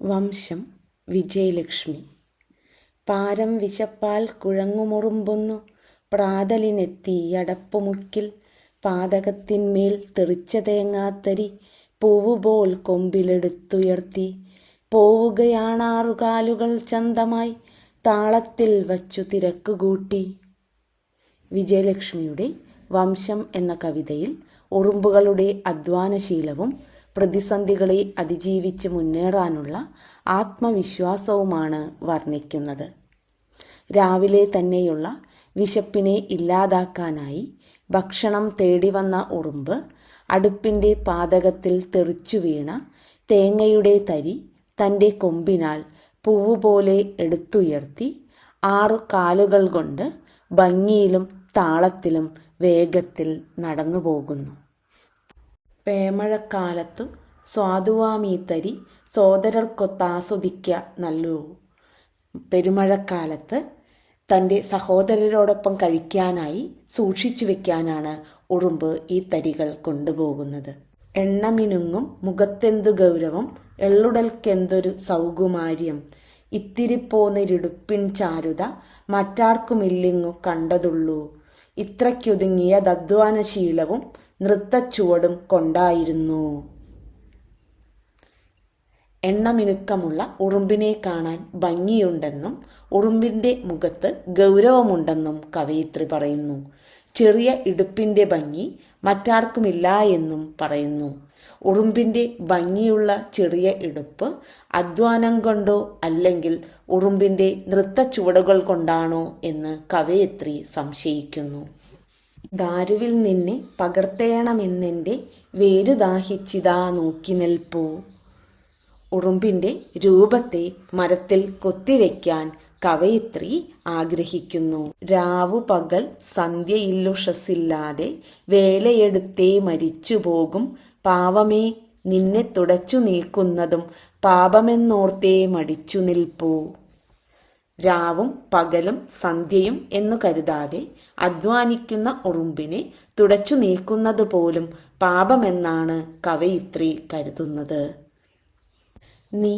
വംശം വിജയലക്ഷ്മി. പാരം വിശപ്പാൽ കുഴങ്ങുമുറുമ്പൊന്നു പ്രാതലിനെത്തിയടപ്പുമുക്കിൽ പാതകത്തിന്മേൽ തെറിച്ച തേങ്ങാത്തരി പൂവുപോൽ കൊമ്പിലെടുത്തുയർത്തി. പോവുകയാണാറുകാലുകൾ ചന്തമായി താളത്തിൽ വച്ചു തിരക്കുകൂട്ടി. വിജയലക്ഷ്മിയുടെ വംശം എന്ന കവിതയിൽ ഉറുമ്പുകളുടെ അധ്വാനശീലവും പ്രതിസന്ധികളെ അതിജീവിച്ച് മുന്നേറാനുള്ള ആത്മവിശ്വാസവുമാണ് വർണിക്കുന്നത്. രാവിലെ തന്നെയുള്ള വിശപ്പിനെ ഇല്ലാതാക്കാനായി ഭക്ഷണം തേടി വന്ന ഉറുമ്പ് അടുപ്പിന്റെ പാതകത്തിൽ തെറിച്ചു വീണ തേങ്ങയുടെ തരി തന്റെ കൊമ്പിനാൽ പൂവുപോലെ എടുത്തുയർത്തി ആറു കാലുകൾ കൊണ്ട് ഭംഗിയിലും താളത്തിലും വേഗത്തിൽ നടന്നു പോകുന്നു പേമഴക്കാലത്തു സ്വാദുവാമീത്തരി സോദരർക്കൊത്താസ്വദിക്ക നല്ലു പെരുമഴക്കാലത്ത് തന്റെ സഹോദരരോടൊപ്പം കഴിക്കാനായി സൂക്ഷിച്ചു വെക്കാനാണ് ഉറുമ്പ് ഈ തരികൾ കൊണ്ടുപോകുന്നത്. എണ്ണമിനുങ്ങും മുഖത്തെന്തു ഗൗരവം എള്ളുടൽക്കെന്തൊരു സൗകുമാര്യം. ഇത്തിരി പോന്നൊരിടുപ്പിൻ ചാരുത മറ്റാർക്കുമില്ലിങ്ങു കണ്ടതുള്ളൂ. ഇത്രയ്ക്കൊതുങ്ങിയ ദധ്വാനശീലവും നൃത്തച്ചുവടും കൊണ്ടായിരുന്നു. എണ്ണമിനുക്കമുള്ള ഉറുമ്പിനെ കാണാൻ ഭംഗിയുണ്ടെന്നും ഉറുമ്പിന്റെ മുഖത്ത് ഗൗരവമുണ്ടെന്നും കവയിത്രി പറയുന്നു. ചെറിയ ഇടുപ്പിന്റെ ഭംഗി മറ്റാർക്കുമില്ല എന്നും പറയുന്നു. ഉറുമ്പിന്റെ ഭംഗിയുള്ള ചെറിയ ഇടുപ്പ് അധ്വാനം കൊണ്ടോ അല്ലെങ്കിൽ ഉറുമ്പിന്റെ നൃത്തച്ചുവടുകൾ കൊണ്ടാണോ എന്ന് കവയത്രി സംശയിക്കുന്നു. ദാരുവിൽ നിന്നെ പകർത്തേണമെന്നെന്റെ വേരു ദാഹിച്ചിതാ നോക്കി നിൽപ്പൂ. ഉറുമ്പിന്റെ രൂപത്തെ മരത്തിൽ കൊത്തിവെക്കാൻ കവയിത്രി ആഗ്രഹിക്കുന്നു. രാവു പകൽ സന്ധ്യയില്ലുഷസില്ലാതെ വേലയെടുത്തേ മരിച്ചു പോകും പാവമേ നിന്നെ തുടച്ചു നീക്കുന്നതും പാപമെന്നോർത്തേ മടിച്ചു നിൽപ്പൂ. രാവും പകലും സന്ധ്യയും എന്നു കരുതാതെ അധ്വാനിക്കുന്ന ഉറുമ്പിനെ തുടച്ചു നീക്കുന്നത് പോലും പാപമെന്നാണ് കവയിത്രി കരുതുന്നത്. നീ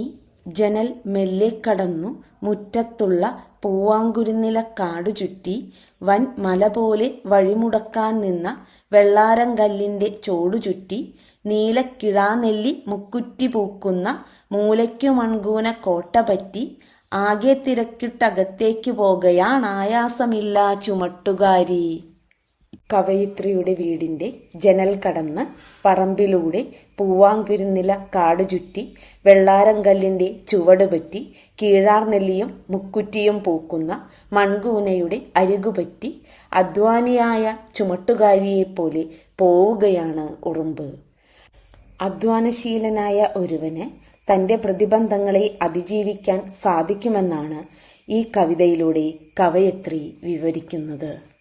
ജനൽ മെല്ലെ കടന്നു മുറ്റത്തുള്ള പൂവാങ്കുരുന്നില കാടു ചുറ്റി വൻ മല പോലെ വഴിമുടക്കാൻ നിന്ന വെള്ളാരങ്കല്ലിന്റെ ചോടു ചുറ്റി നീലക്കിഴാനെല്ലി മുക്കുറ്റി പൂക്കുന്ന മൂലയ്ക്കു മൺകൂന കോട്ട പറ്റി ആകെ തിരക്കിട്ടകത്തേക്ക് പോകയാണായാസമില്ല ചുമട്ടുകാരി. കവയിത്രിയുടെ വീടിന്റെ ജനൽ കടന്ന് പറമ്പിലൂടെ പൂവാങ്കുരുന്നില കാട് ചുറ്റി വെള്ളാരങ്കല്ലിന്റെ ചുവട് പറ്റി കീഴാർനെല്ലിയും മുക്കുറ്റിയും പൂക്കുന്ന മൺകൂനയുടെ അരികുപറ്റി അധ്വാനിയായ ചുമട്ടുകാരിയെപ്പോലെ പോവുകയാണ് ഉറുമ്പ്. അധ്വാനശീലനായ ഒരുവന് തന്റെ പ്രതിബന്ധങ്ങളെ അതിജീവിക്കാൻ സാധിക്കുമെന്നാണ് ഈ കവിതയിലൂടെ കവയത്രി വിവരിക്കുന്നത്.